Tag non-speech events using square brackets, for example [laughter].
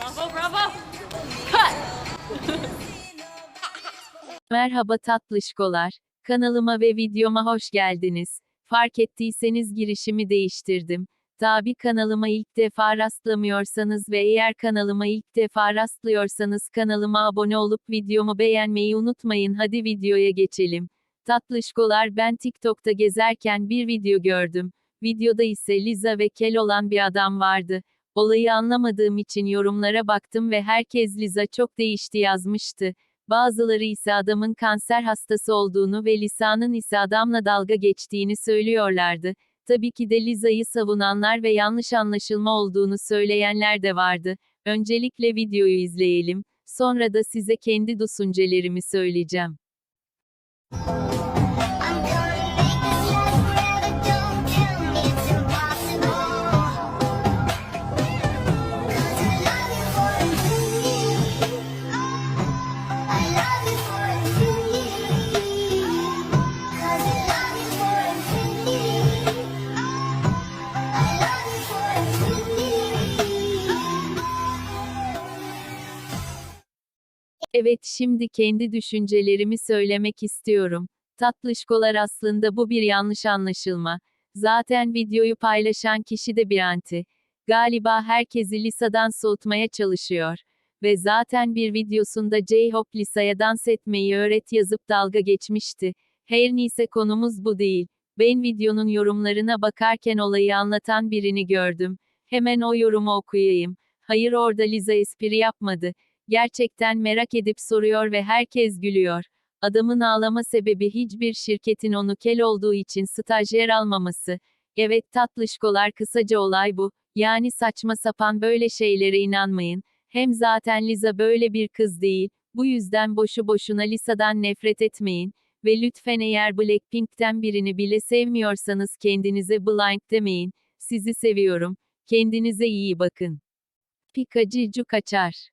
Bravo bravo. Cut. [laughs] Merhaba tatlışkolar. Kanalıma ve videoma hoş geldiniz. Fark ettiyseniz girişimi değiştirdim. Tabi kanalıma ilk defa rastlamıyorsanız ve eğer kanalıma ilk defa rastlıyorsanız kanalıma abone olup videomu beğenmeyi unutmayın. Hadi videoya geçelim. Tatlışkolar ben TikTok'ta gezerken bir video gördüm. Videoda ise Liza ve Kel olan bir adam vardı. Olayı anlamadığım için yorumlara baktım ve herkes Liza çok değişti yazmıştı. Bazıları ise adamın kanser hastası olduğunu ve lisanın ise adamla dalga geçtiğini söylüyorlardı. Tabii ki de Liza'yı savunanlar ve yanlış anlaşılma olduğunu söyleyenler de vardı. Öncelikle videoyu izleyelim, sonra da size kendi düşüncelerimi söyleyeceğim. Evet şimdi kendi düşüncelerimi söylemek istiyorum. Tatlışkolar aslında bu bir yanlış anlaşılma. Zaten videoyu paylaşan kişi de bir anti. Galiba herkesi Lisa'dan soğutmaya çalışıyor. Ve zaten bir videosunda J-Hope Lisa'ya dans etmeyi öğret yazıp dalga geçmişti. Her neyse konumuz bu değil. Ben videonun yorumlarına bakarken olayı anlatan birini gördüm. Hemen o yorumu okuyayım. Hayır orada Liza espri yapmadı. Gerçekten merak edip soruyor ve herkes gülüyor. Adamın ağlama sebebi hiçbir şirketin onu kel olduğu için stajyer almaması. Evet tatlışkolar kısaca olay bu. Yani saçma sapan böyle şeylere inanmayın. Hem zaten Liza böyle bir kız değil. Bu yüzden boşu boşuna Lisa'dan nefret etmeyin. Ve lütfen eğer Blackpink'ten birini bile sevmiyorsanız kendinize blind demeyin. Sizi seviyorum. Kendinize iyi bakın. Pikacıcı kaçar.